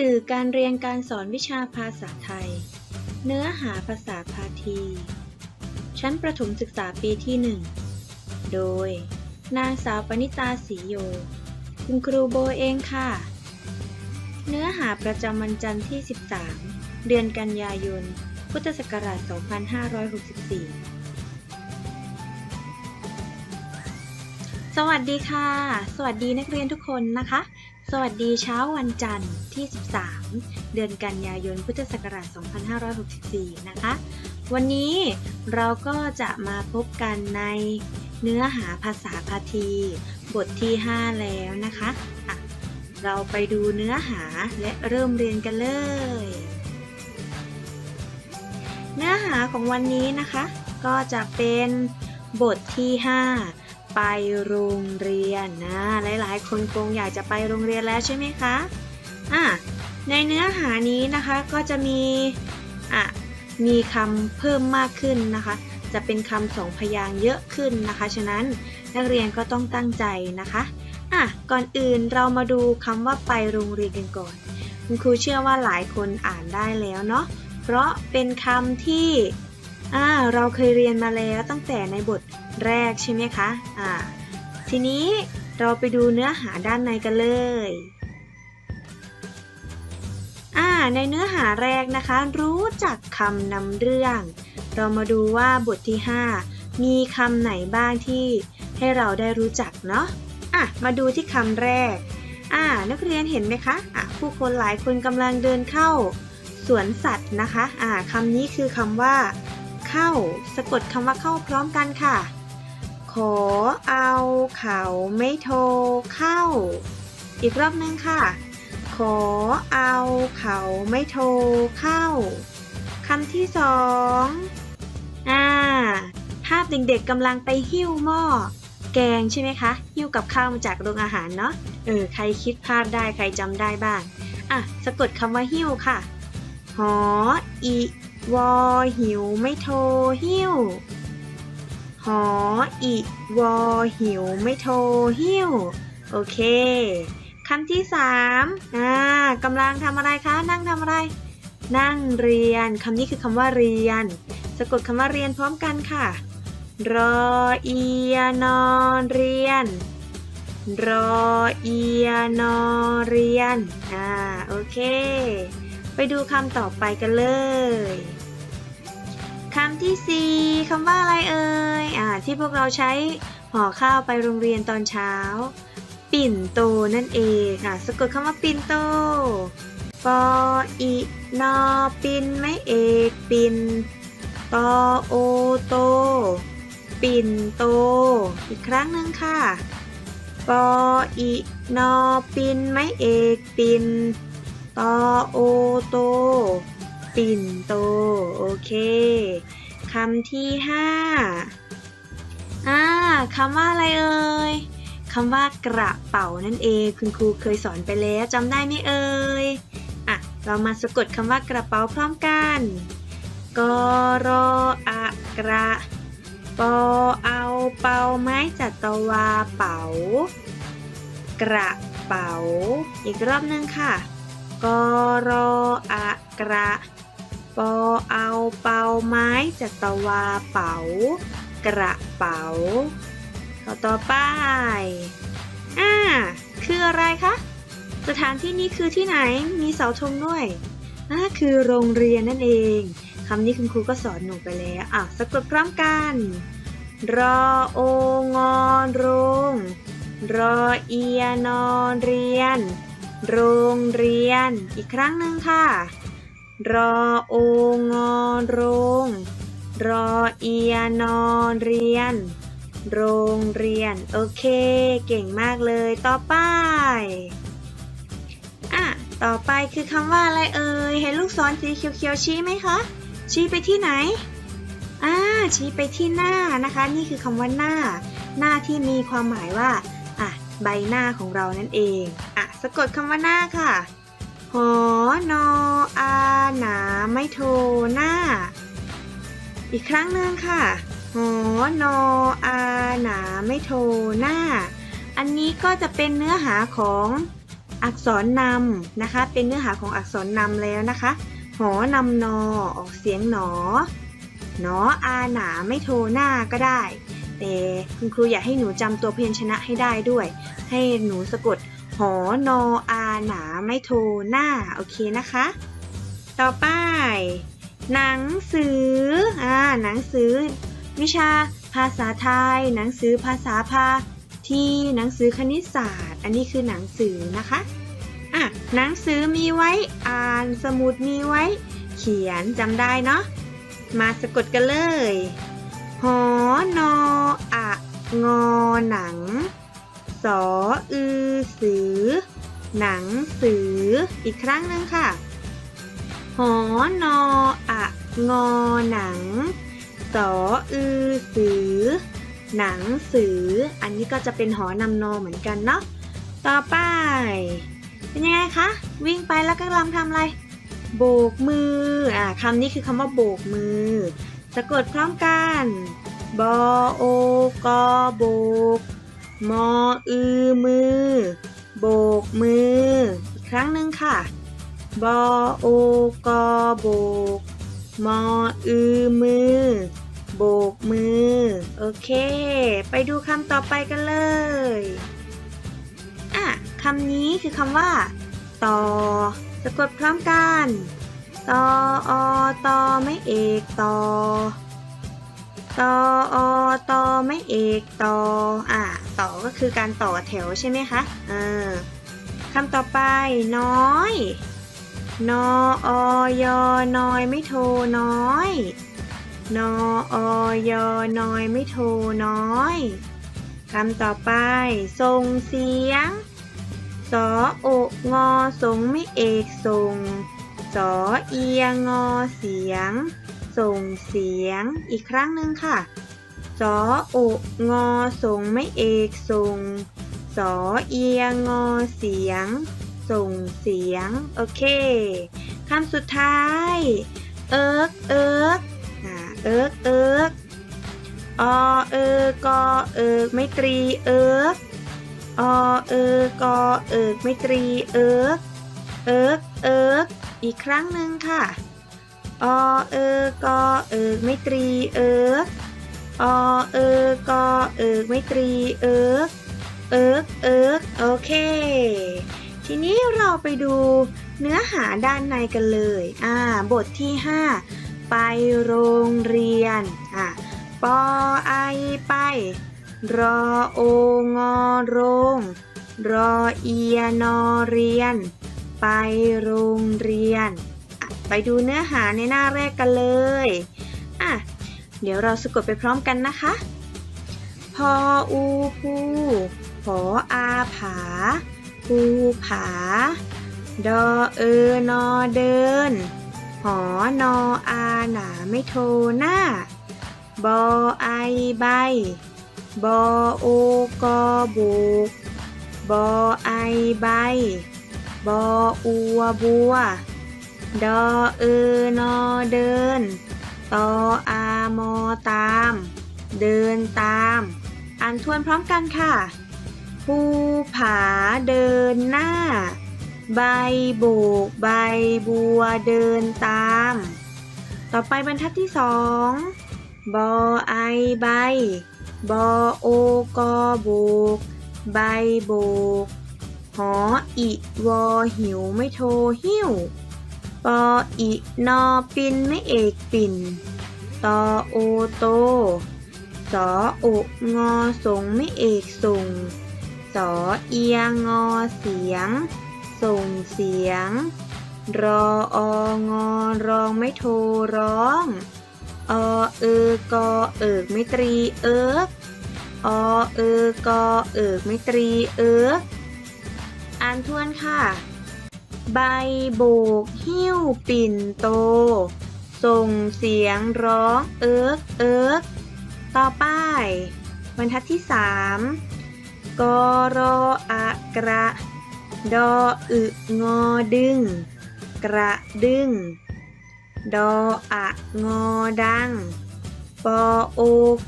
สื่อการเรียนการสอนวิชาภาษาไทย เนื้อหาภาษาพาที ชั้นประถมศึกษาปีที่หนึ่งโดย นางสาวปณิตาศรีโย คุณครูโบเองค่ะ เนื้อหาประจำวันจันทร์ที่ 13 เดือนกันยายน พุทธศักราช 2564สวัสดีค่ะ สวัสดีนักเรียนทุกคนนะคะ สวัสดีเช้าวันจันทร์ที่ 13 เดือนกันยายน พุทธศักราช 2564 นะคะ วันนี้เราก็จะมาพบกันในเนื้อหาภาษาพาที บทที่ 5 แล้วนะคะะเราไปดูเนื้อหาและเริ่มเรียนกันเลย เนื้อหาของวันนี้นะคะ ก็จะเป็นบทที่ 5 ไปโรงเรียนนะหลายๆ คนคงอยากจะไปโรงเรียนแล้วใช่ไหมคะอะในเนื้อหานี้นะคะก็จะมีอะมีคำเพิ่มมากขึ้นนะคะ จะเป็นคำสองพยางเยอะขึ้นนะคะ ฉะนั้นนักเรียนก็ต้องตั้งใจนะคะอะก่อนอื่นเรามาดูคำว่าไปโรงเรียนกันก่อน คุณครูเชื่อว่าหลายคนอ่านได้แล้วเนาะเพราะเป็นคำที่ อ่าเราเคยเรียนมาแล้วตั้งแต่ในบทแรกใช่ไหมคะอ่าทีนี้เราไปดูเนื้อหาด้านในกันเลยอ่าในเนื้อหาแรกนะคะ รู้จักคำนำเรื่อง เรามาดูว่าบทที่ 5 มีคำไหนบ้างที่ให้เราได้รู้จักเนาะอะมาดูที่คำแรกอ่านักเรียนเห็นไหมคะอะผู้คนหลายคนกำลังเดินเข้าสวนสัตว์นะคะอ่าคำนี้คือคำว่า เข้า สะกดคำว่าเข้าพร้อมกันค่ะ ขอเอาเขาไม่โทรเข้า อีกรอบนึงค่ะ ขอเอาเขาไม่โทรเข้าคำที่สองอ่าภาพเด็กๆกำลังไปหิ้วหม้อแกงใช่ไหมคะหิ้วกับข้าวมาจากโรงอาหารเนาะเออใครคิดภาพได้ใครจำได้บ้างอะสะกดคำว่าหิ้วค่ะหออี วอหิวไม่โทรหิ้ว หออีวอหิวไม่โทรหิ้ว โอเคคำที่สามอ่ากำลังทำอะไรคะ นั่งทำอะไร นั่งเรียนคำนี้คือคำว่าเรียน สะกดคำว่าเรียนพร้อมกันค่ะ รอเอียนอเรียน รอเอียนอเรียน อ่า โอเค ไปดูคำต่อไปกันเลย คำที่สี่คำว่าอะไรเอ่ยอ่าที่พวกเราใช้ห่อข้าวไปโรงเรียนตอนเช้า ปิ่นโตนั่นเองอ่าสะกดคำว่าปิ่นโตปออีนอปินไม่เอกปินตอโอโต ปิ่นโต อีกครั้งหนึ่งค่ะปออีนอปินไม่เอกปินตอโอโต ปิ่นโต โอเคคำที่ห้าอ่าคำว่าอะไรเอ่ยคำว่ากระเป๋านั่นเอง คุณครูเคยสอนไปแล้วจำได้ไหมเอ่ยอะ เรามาสะกดคำว่ากระเป๋าพร้อมกันกรออะกระปอเอาเป่าไม้จัตวาเป๋า กระเป๋า อีกรอบนึงค่ะกรออะกระ ปอเอาเป่าไม้จัตวาเป๋ากระเป๋าต่อต่อไปอ่าคืออะไรคะ สถานที่นี้คือที่ไหน มีเสาธงด้วยอ่าคือโรงเรียนนั่นเอง คำนี้คุณครูก็สอนหนูไปแล้ว อะสะกดพร้อมกัน รอโองอนโรง รอเอียนอนเรียน โรงเรียน อีกครั้งหนึ่งค่ะ รอโองอนโรง รอเอียนอนเรียน โรงเรียน โอเค เก่งมากเลยต่อไปอะต่อไปคือคำว่าอะไรเอ่ยเห็นลูกศรสีเขียวๆชี้ไหมคะชี้ไปที่ไหนอ่าชี้ไปที่หน้านะคะ นี่คือคำว่าหน้า หน้าที่มีความหมายว่าอะใบหน้าของเรานั่นเองอะสะกดคำว่าหน้าค่ะ หอนออาหนาไม่โทหน้า อีกครั้งหนึ่งค่ะ หอนออาหนาไม่โทหน้า อันนี้ก็จะเป็นเนื้อหาของอักษรนำนะคะ เป็นเนื้อหาของอักษรนำแล้วนะคะ หอนำนอออกเสียงหนอ หนออาหนาไม่โทหน้าก็ได้ แต่คุณครูอยากให้หนูจำตัวพยัญชนะให้ได้ด้วย ให้หนูสะกด หอนออาหนาไม่โทหน้า โอเคนะคะ ต่อไป หนังสืออ่าหนังสือ วิชาภาษาไทย หนังสือภาษาพาที่หนังสือคณิตศาสตร์ อันนี้คือหนังสือนะคะอะหนังสือมีไว้อ่านสมุดมีไว้ เขียนจำได้เนาะมาสะกดกันเลย หอนออะงอหนัง สออือสือ หนังสือ อีกครั้งหนึ่งค่ะ หอนออะงอหนัง สออือสือ หนังสือ อันนี้ก็จะเป็นหอนำนอเหมือนกันเนาะ ต่อไป เป็นยังไงคะ วิ่งไปแล้วก็กำลังทำอะไร โบกมือ อ่าคำนี้คือคำว่าโบกมือ สะกดพร้อมกัน บอโอกอโบก มออือมือ โบกมือ อีกครั้งหนึ่งค่ะ บอโอกอโบก มออือมือ โบกมือ โอเค ไปดูคำต่อไปกันเลย อะคำนี้คือคำว่า ต่อ สะกดพร้อมกันตออตอไม่เอก ต่อ ตออตอไม่เอกต่ออะต่อก็คือการต่อแถวใช่ไหมคะเออคำต่อไปน้อย นออยน้อยไม่โทน้อย นออยน้อยไม่โทน้อยคำต่อไปส่งเสียง สอโอกงอสงไม่เอกส่งสอเอียงอเสียง ส่งเสียงอีกครั้งหนึ่งค่ะสอโองอสงไม่เอกส่งสอเอียงอเสียง ส่งเสียง โอเคคำสุดท้าย เอิกเอิกอ่าเอิกเอิกอเอิกกอเอิกไม่ตรีเอิกอเอิกกอเอิกไม่ตรีเอิกเอิกเอิกอีกครั้งหนึ่งค่ะ อเอิกอเอิกไม่ตรีเอิกอเอิกอเอิกไม่ตรีเอิกเอิกเอิกโอเค ทีนี้เราไปดูเนื้อหาด้านในกันเลย อ่า บทที่ 5 ไปโรงเรียน อ่าปอไอไป รอโองอโรง รอเอียนอเรียน ไปโรงเรียน ไปดูเนื้อหาในหน้าแรกกันเลย อะ เดี๋ยวเราสะกดไปพร้อมกันนะคะ พออูพูผออาผาภูผา ดอเออนอเดิน หอนออาหนาไม่โทหน้า บอไอใบ บอโอกอบุกบอไอใบบออัวบัว ดอเออนอเดิน ตออามอตาม เดินตาม อ่านทวนพร้อมกันค่ะ ภูผาเดินหน้า ใบโบกใบบัวเดินตาม ต่อไปบรรทัดที่สองบอไอใบบอโอกอโบก ใบโบก หออิวอหิวไม่โทหิว ปออินอปินไม่เอกปิ่น ตอโอโต สออกงอสงไม่เอกส่ง สอเอียงอเสียง ส่งเสียง รอองอรองไม่โทร้อง อเออกอเอิกไม่ตรีเอิกอเออกอเอิกไม่ตรีเอิกอ่านทวนค่ะ ใบโบกหิ้วปิ่นโต ส่งเสียงร้องเอิกเอิกต่อไปบรรทัดที่สามกรออะกระ ดออึงอดึง กระดึง ดออะงอดัง ปอโอ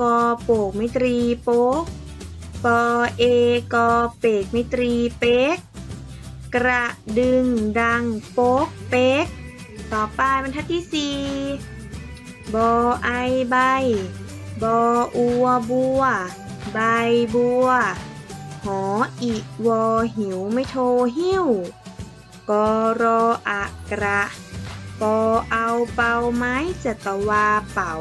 กอโปกไม่ตรีโป๊กปอเอกอเปกไม่ตรีเป๊ก กระดึงดังโป๊กเป๊ก ต่อไปบรรทัดที่สี่บอไอใบ บออัวบัว ใบบัว หออีวอหิวไม่โทหิ้วกอรออะกระปอเอาเป่าไม้จตวาเป๋า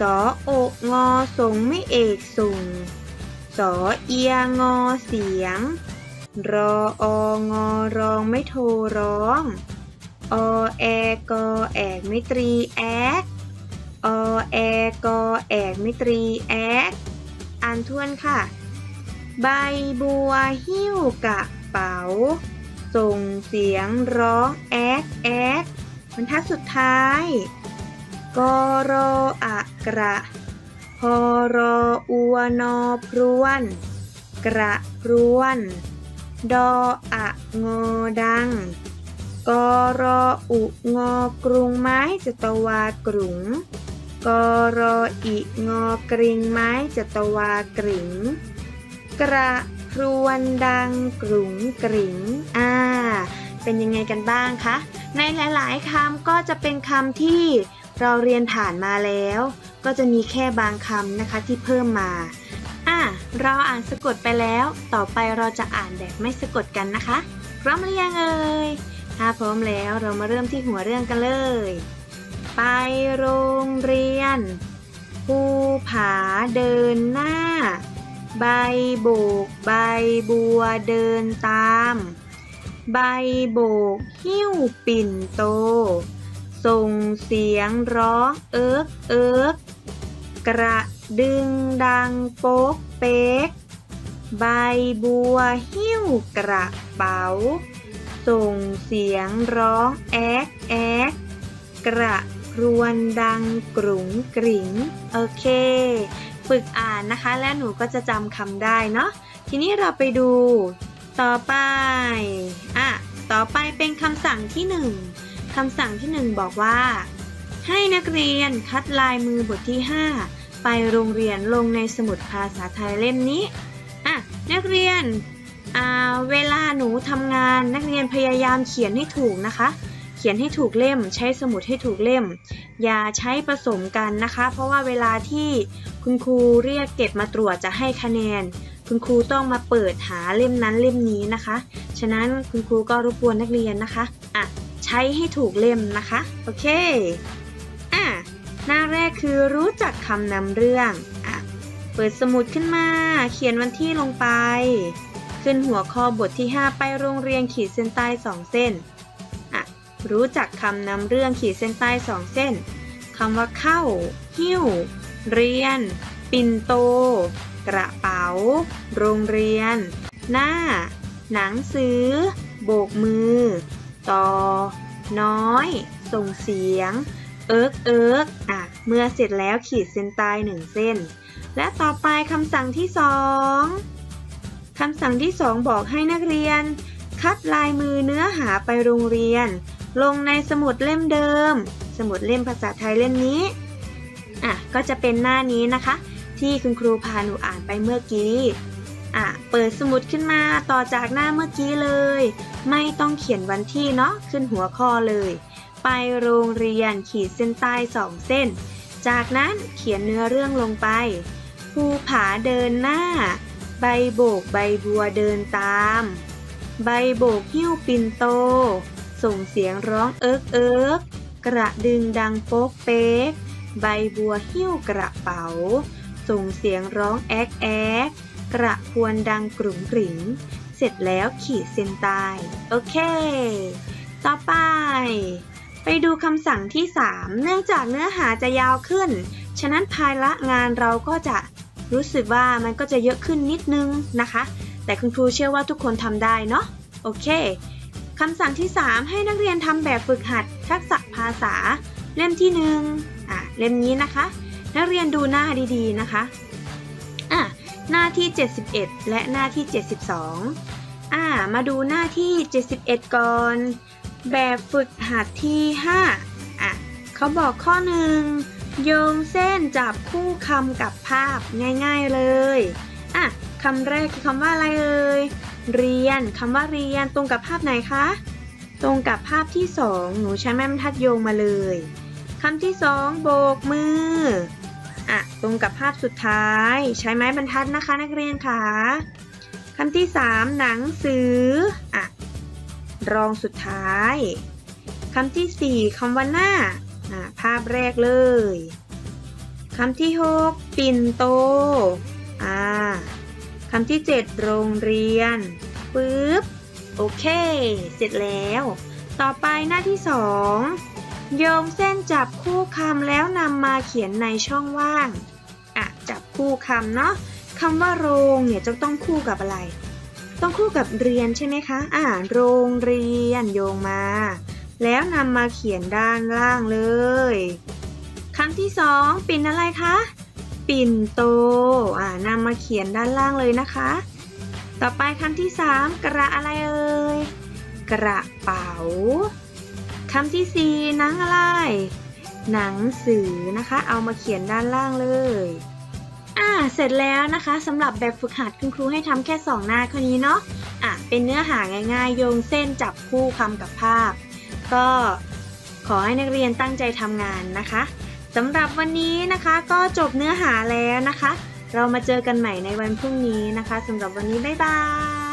สออกงอสงไม่เอกส่งสอเอียงอเสียง รอองอรองไม่โทรร้อง อแอกอแอกไม่ตรีแอกอแอกอแอกไม่ตรีแอกอ่านทวนค่ะ ใบบัวหิ้วกระเป๋า ส่งเสียงร้องแอกแอกบรรทัดสุดท้ายกรออะกระพอรออัวนอพรวน กระพรวน ดออะงอดัง กอรออุงอกรุงไม้จตวากรุง กอรออิงอกริงไม้จตวากริง กระพรวนดังกรุงกริงอ่า เป็นยังไงกันบ้างคะ ในหลาย ๆคำก็จะเป็นคำที่เราเรียนผ่านมาแล้ว ก็จะมีแค่บางคำนะคะที่เพิ่มมา เราอ่านสะกดไปแล้ว ต่อไปเราจะอ่านแบบไม่สะกดกันนะคะ พร้อมหรือยังเอ่ย ถ้าพร้อมแล้วเรามาเริ่มที่หัวเรื่องกันเลย ไปโรงเรียน ภูผาเดินหน้า ใบโบก ใบบัวเดินตาม ใบโบก หิ้วปิ่นโต ส่งเสียงร้องเอิกเอิกกระ ดึงดังโป๊กเป๊ก ใบบัวหิ้วกระเป๋า ส่งเสียงร้องแอ๊กแอ๊กกระครวนดังกรุงกริงโอเค ฝึกอ่านนะคะ และหนูก็จะจำคำได้เนาะทีนี้เราไปดู ต่อไปอะต่อไปเป็นคำสั่งที่หนึ่งคำสั่งที่หนึ่งบอกว่า ให้นักเรียนคัดลายมือบทที่ 5 ไปโรงเรียนลงในสมุดภาษาไทยเล่มนี้อะนักเรียนเวลาหนูทำงานนักเรียนพยายามเขียนให้ถูกนะคะ เขียนให้ถูกเล่ม ใช้สมุดให้ถูกเล่ม อย่าใช้ผสมกันนะคะ เพราะว่าเวลาที่คุณครูเรียกเก็บมาตรวจจะให้คะแนน คุณครูต้องมาเปิดหาเล่มนั้นเล่มนี้นะคะ ฉะนั้นคุณครูก็รบกวนนักเรียนนะคะอะใช้ให้ถูกเล่มนะคะ โอเค หน้าแรกคือรู้จักคำนำเรื่องอะเปิดสมุดขึ้นมา เขียนวันที่ลงไป ขึ้นหัวข้อบทที่ 5 ไปโรงเรียนขีดเส้นใต้2เส้นอะรู้จักคำนำเรื่องขีดเส้นใต้2เส้นคำว่าเข้า หิ้ว เรียน ปิ่นโต กระเป๋า โรงเรียน หน้า หนังสือ โบกมือ ต่อ น้อย ส่งเสียง เอิกเอิกอะ เมื่อเสร็จแล้วขีดเส้นใต้หนึ่งเส้น และต่อไปคำสั่งที่สองคำสั่งที่สองบอกให้นักเรียน คัดลายมือเนื้อหาไปโรงเรียน ลงในสมุดเล่มเดิม สมุดเล่มภาษาไทยเล่มนี้อะก็จะเป็นหน้านี้นะคะ ที่คุณครูพาหนูอ่านไปเมื่อกี้อะเปิดสมุดขึ้นมาต่อจากหน้าเมื่อกี้เลย ไม่ต้องเขียนวันที่เนาะขึ้นหัวข้อเลย ไปโรงเรียนขีดเส้นใต้สองเส้น จากนั้นเขียนเนื้อเรื่องลงไปภูผาเดินหน้า ใบโบกใบบัวเดินตาม ใบโบกหิ้วปินโต ส่งเสียงร้องเอิกเอิกกระดึงดังโป๊กเป๊ก ใบบัวหิ้วกระเป๋า ส่งเสียงร้องแอกแอกกระพวนดังกรุ่งกริ่งเสร็จแล้วขีดเส้นใต้โอเค ต่อไป ไปดูคำสั่งที่ 3 เนื่องจากเนื้อหาจะยาวขึ้น ฉะนั้นภายละงานเราก็จะรู้สึกว่ามันก็จะเยอะขึ้นนิดนึงนะคะ แต่คุณครูเชื่อว่าทุกคนทำได้เนาะ โอเค คำสั่งที่ 3 ให้นักเรียนทำแบบฝึกหัดทักษะภาษา เล่มที่1อะเล่มนี้นะคะ นักเรียนดูหน้าดีๆนะคะอะหน้าที่ 71 และหน้าที่ 72อ่ามาดูหน้าที่ 71 ก่อน แบบฝึกหัดที่ 5 อะเขาบอกข้อหนึ่งโยงเส้นจับคู่คำกับภาพง่ายๆเลย อะคำแรกคือคำว่าอะไรเอ่ยเรียนคำว่าเรียนตรงกับภาพไหนคะ ตรงกับภาพที่สองหนูใช้แม่บรรทัดโยงมาเลยคำที่สองโบกมืออะตรงกับภาพสุดท้าย ใช้ไม้บรรทัดนะคะนักเรียนคะคำที่สามหนังสืออะ รองสุดท้ายคำที่สี่คำว่าหน้า ภาพแรกเลยคำที่หกปิ่นโตอ่าคำที่เจ็ดโรงเรียนปึ๊บโอเค เสร็จแล้ว ต่อไปหน้าที่สองโยงเส้นจับคู่คำแล้วนำมาเขียนในช่องว่าง อะ จับคู่คำเนาะคำว่าโรงเนี่ยจะต้องคู่กับอะไร ต้องคู่กับเรียนใช่ไหมคะ อ่า โรงเรียนโยงมา แล้วนำมาเขียนด้านล่างเลย คำที่สองปิ่นอะไรคะ ปิ่นโต อ่านำมาเขียนด้านล่างเลยนะคะ ต่อไปคำที่สามกระอะไรเอ่ย กระเป๋า คำที่สี่หนังอะไร หนังสือนะคะ เอามาเขียนด้านล่างเลย อ่าเสร็จแล้วนะคะสำหรับแบบฝึกหัดคุณครูให้ทำแค่สองหน้าคนนี้เนาะอะเป็นเนื้อหาง่ายๆ โยงเส้นจับคู่คำกับภาพ ก็ขอให้นักเรียนตั้งใจทำงานนะคะสำหรับวันนี้นะคะก็จบเนื้อหาแล้วนะคะ เรามาเจอกันใหม่ในวันพรุ่งนี้นะคะสำหรับวันนี้บ๊ายบาย